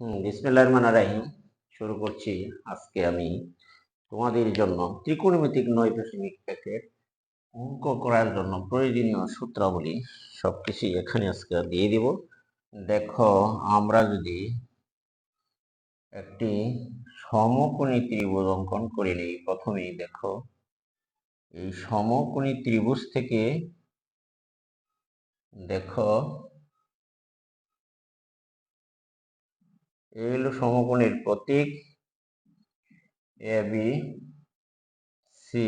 বিসমিল্লাহির রহমানির রাহিম। শুরু করছি আজকে আমি তোমাদের জন্য ত্রিকোণমিতিক দশমিক একের অঙ্ক করার জন্য প্রয়োজনীয় সূত্রাবলী সবকিছুই এখানে আজকে দিয়ে দিব। দেখো, আমরা যদি একটি সমকোণী ত্রিভুজ অঙ্কন করে নিই, প্রথমেই দেখো, এই সমকোণী ত্রিভুজ থেকে দেখো এই হলো সমকোণের প্রতীক এ বি সি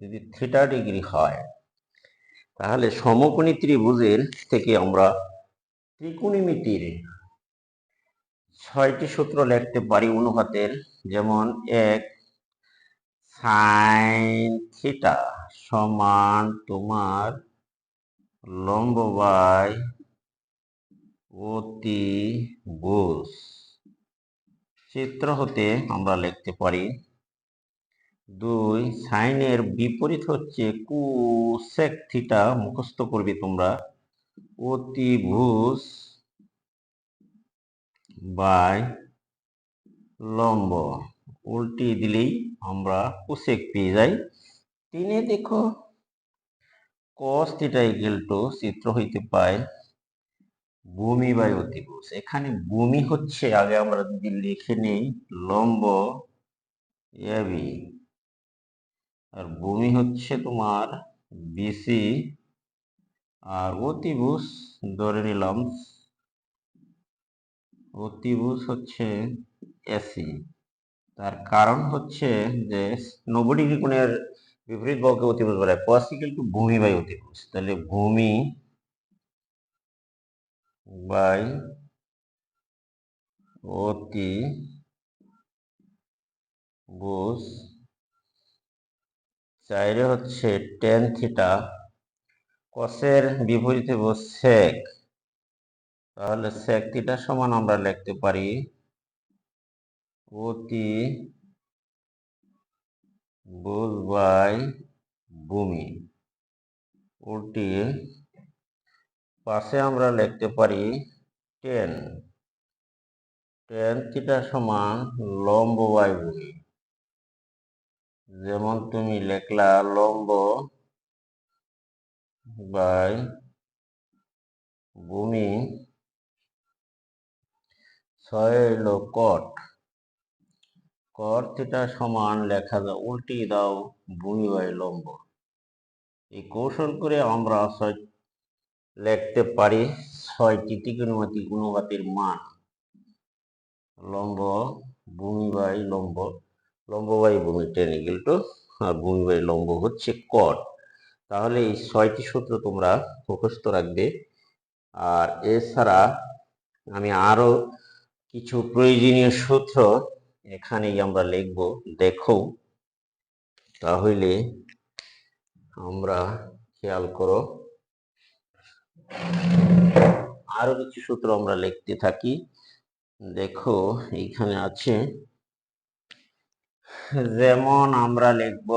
যদি থিটা ডিগ্রি হয়, তাহলে সমকোণী ত্রিভুজের থেকে আমরা ত্রিকোণমিতির ছয়টি সূত্র লিখতে পারি অনুপাতের, যেমন এক সাইন থিটা সমান তোমার লম্ব বাই অতি বুস। চিত্র হতে আমরা লিখতে পারি, দুই সাইনের বিপরীত হচ্ছে কুসেক থিটা মুখস্থ করবে তোমরা অতিভুজ বাই লম্ব। উল্টি দিলেই আমরা কুসেক পেয়ে যাই। তিনে দেখো কস থিটা ইকুয়াল টু চিত্র হইতে পায় ভূমি বাই অতিভুজ এখানে ভূমি হচ্ছে, আগে আমরা যদি লিখে নিই, লম্ব এবি আর ভূমি হচ্ছে তোমার বিসি আর অতিভুজ, ধরে নিলাম, অতিভুজ হচ্ছে এসি তার কারণ হচ্ছে যে, নব্বই ডিগ্রি কোণের বিপরীত বলকে অতিভুজ বলে পসিক্যাল টু ভূমি বাই অতিভুজ। তাহলে ভূমি বাই অতি বুঝ চাইরে হচ্ছে টেন থিটা। কসের বিপরীতে বস সেক। তাহলে সেক থিটা সমান আমরা লিখতে পারি অতি বুঝ বাই ভূমি। উল্টিয়ে পাশে আমরা লিখতে পারি টেন টেন থিটা সমান লম্ব বাই ভূমি যেমন তুমি লেখলা লম্ব বাই ভূমি ছয় হলো কট কট সমান লেখা যায় উল্টি দাও ভূমি বাই লম্ব। এই কৌশল করে আমরা ছয় লিখতে পারি ছয়টি ত্রিকোণমিতি গুণবাতির মান। লম্ব ভূমি বাই লম্ব লম্ব বাই ভূমি টেন ইকুয়াল টু আর ভূমি বাই লম্ব হচ্ছে কট তাহলে এই ছয়টি সূত্র তোমরা মুখস্থ রাখবে। আর এছাড়া আমি আরও কিছু প্রয়োজনীয় সূত্র এখানেই আমরা লিখব, দেখো। তাহলে আমরা খেয়াল করো আরও কিছু সূত্র আমরা লিখতে থাকি। দেখো এইখানে আছে, যেমন আমরা লিখব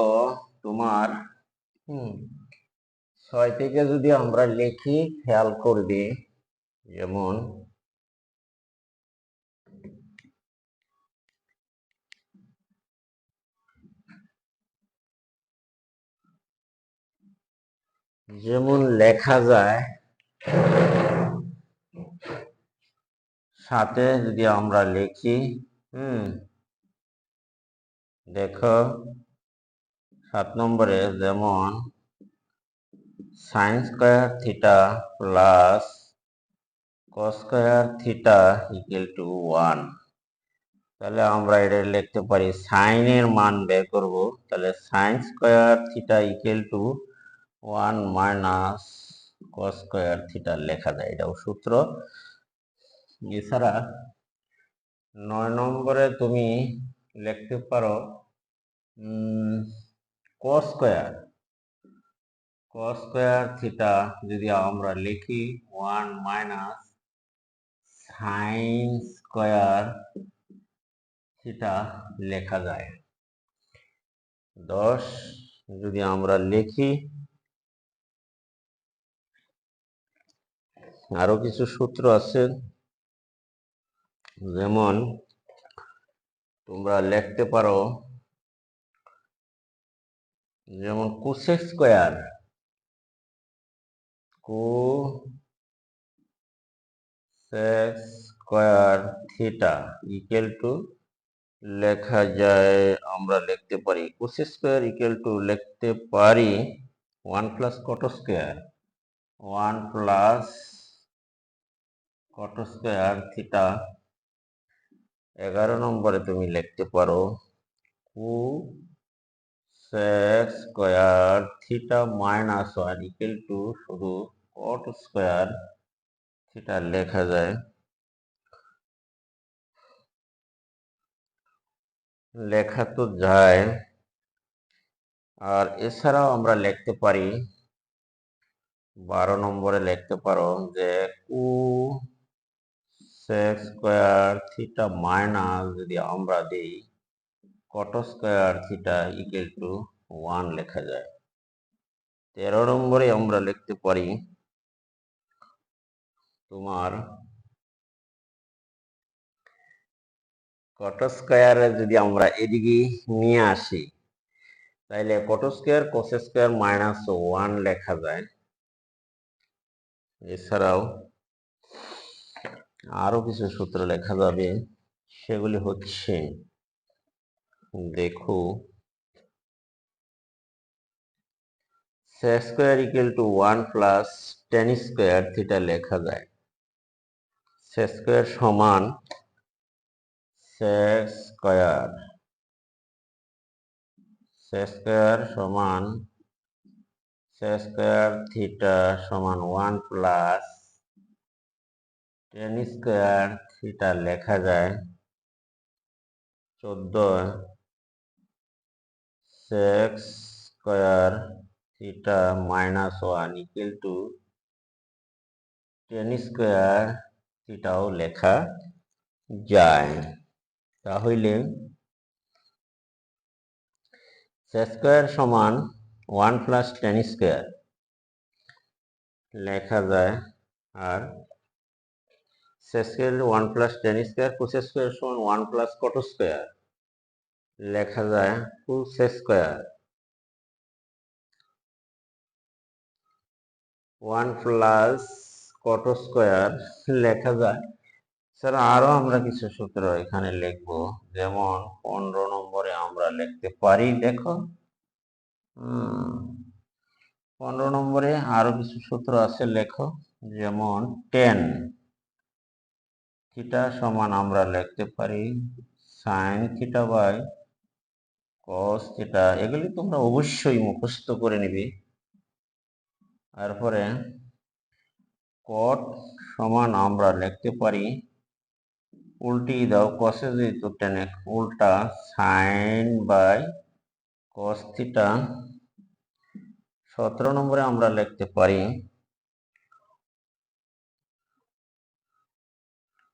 তোমার ছয় থেকে যদি আমরা লিখি, খেয়াল করবে, যেমন যেমন লেখা যায় সাথে যদি আমরা লিখি, হুম, দেখো, সাত নম্বরে যেমন sine square theta plus cos square theta equal to one তাহলে আমরা এটা লিখতে পারি সাইনের মান বের করব, তাহলে sine square theta equal to one minus cos square theta লেখা যায়, এটাও সূত্র। এছাড়া নয় নম্বরে তুমি লিখতে পারো cos square cos square theta যদি আমরা লিখি one minus sine square theta লেখা যায়। দশ যদি আমরা লিখি আরও কিছু সূত্র আছে। যেমন, তোমরা লিখতে পারো, যেমন cosec square cosec square theta equal to লেখা যায়, আমরা লিখতে পারি, কোসেক স্কোয়ার ইকুয়াল টু লিখতে পারি one plus cot square one plus cot square theta. এগারো নম্বরে তুমি লিখতে পারো, cosec square theta minus one equal to শুধু কট স্কোয়ার থিটা লেখা যায়। লেখা তো যায়। আর এছাড়াও আমরা লিখতে পারি, বারো নম্বরে লিখতে পারো যে কু সেক স্কোয়ার থিটা মাইনাস যদি আমরা দিই cot square theta equal to one লেখা যায়। তেরো নম্বরে আমরা লিখতে পারি, তোমার কট স্কোয়ারে যদি আমরা এদিকে নিয়ে আসি, তাইলে cot square cos square minus one লেখা যায়। এছাড়াও আরও কিছু সূত্র লেখা যাবে। সেগুলি হচ্ছে, দেখো sec square equal to one plus tan square theta লেখা যায়। সেক স্কোয়ার সমান সেক স্কোয়ার সেক স্কোয়ার সমান সেক স্কোয়ার থিটা সমান one plus tan square theta লেখা যায় চোদ্দ sec square theta minus one equal to tan square থিটাও লেখা যায়। তাহলে স্কোয়ার সমান ওয়ান প্লাস টেন স্কোয়ার লেখা যায় আর square one plus tan square cos square সমান ওয়ান প্লাস কট স্কোয়ার লেখা যায় cos square one plus cot square লেখা যায়। স্যার, আরও আমরা কিছু সূত্র এখানে লিখব। যেমন পনেরো নম্বরে আমরা লিখতে পারি, দেখো। পনেরো নম্বরে আরও কিছু সূত্র আছে, লেখো। যেমন টেন থিটা সমান আমরা লিখতে পারি sine theta by cos theta. এগুলি তোমরা অবশ্যই মুখস্থ করে নিবে। তারপরে কট সমান আমরা লিখতে পারি, উল্টি দাও কসে যেহেতু টেনে, উল্টা সাইন বাই কস থিটা। সতেরো নম্বরে আমরা লিখতে পারি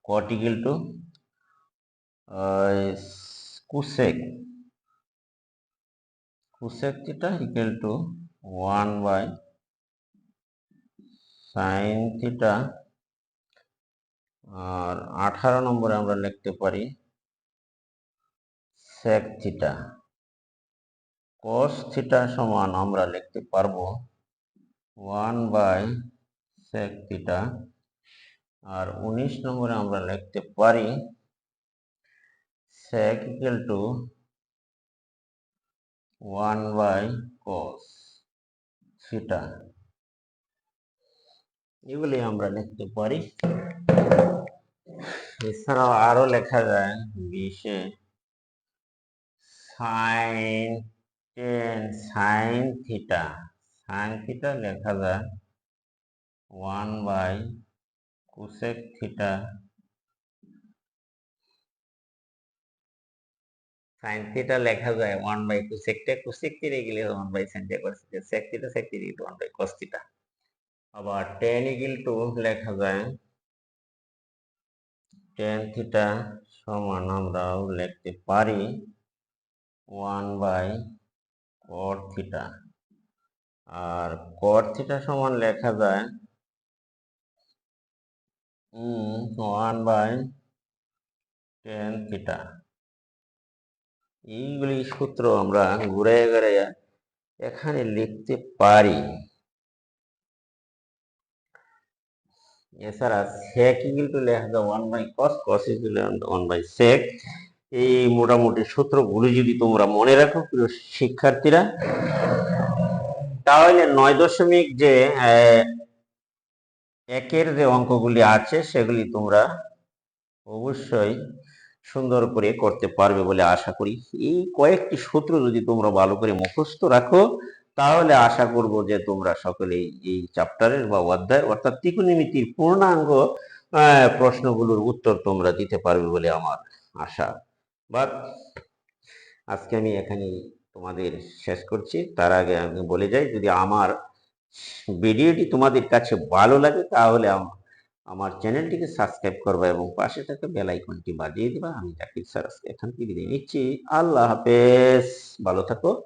to uh, cosec cosec theta equal to 1 by sin theta আর আঠারো নম্বরে আমরা লিখতে পারি sec theta cos theta সমান আমরা লিখতে পারব 1 বাই sec theta আর উনিশ নম্বরে আমরা লিখতে পারি sec equal to 1 by cos এগুলি আমরা লিখতে পারি। এছাড়াও আরও লেখা যায় বিশে sine tan sine theta sine theta লেখা যায় one by cosec theta sine theta লেখা যায় ওয়ান বাই কোসেকটা কোসেক থিটা গেলে one by sine theta cos theta sec theta sec theta equal one by cos theta আবার tan equal to লেখা যায় tan theta সমান আমরাও লিখতে পারি ওয়ান বাই কট থিটা আর কট থিটা সমান লেখা যায় ওয়ান বাই টেন থিটা এইগুলি সূত্র আমরা ঘুরে ঘুরাইয়া এখানে লিখতে পারি। এছাড়া সেক টু লেখা যায় one by cos cos one by sec এই মোটামুটি সূত্রগুলি যদি তোমরা মনে রাখো, প্রিয় শিক্ষার্থীরা, তাহলে নয় দশমিক যে একের যে অঙ্কগুলি আছে, সেগুলি তোমরা অবশ্যই সুন্দর করে করতে পারবে বলে আশা করি। এই কয়েকটি সূত্র যদি তোমরা ভালো করে মুখস্থ রাখো, তাহলে আশা করব যে তোমরা সকলেই এই চ্যাপ্টারের বা অধ্যায়ের অর্থাৎ ত্রিকোণমিতির পূর্ণাঙ্গ প্রশ্নগুলোর উত্তর তোমরা দিতে পারবে বলে আমার আশা। বাট আজকে আমি এখানে তোমাদের শেষ করছি। তার আগে আমি বলে যাই, যদি আমার ভিডিওটি তোমাদের কাছে ভালো লাগে তাহলে আম- আমার চ্যানেলটিকে সাবস্ক্রাইব করবে এবং পাশে থাকা বেল আইকনটি বাজিয়ে দিবা। আমি জাকির এখান থেকে বিদায় নিচ্ছি। আল্লাহ হাফেজ। ভালো থাকো।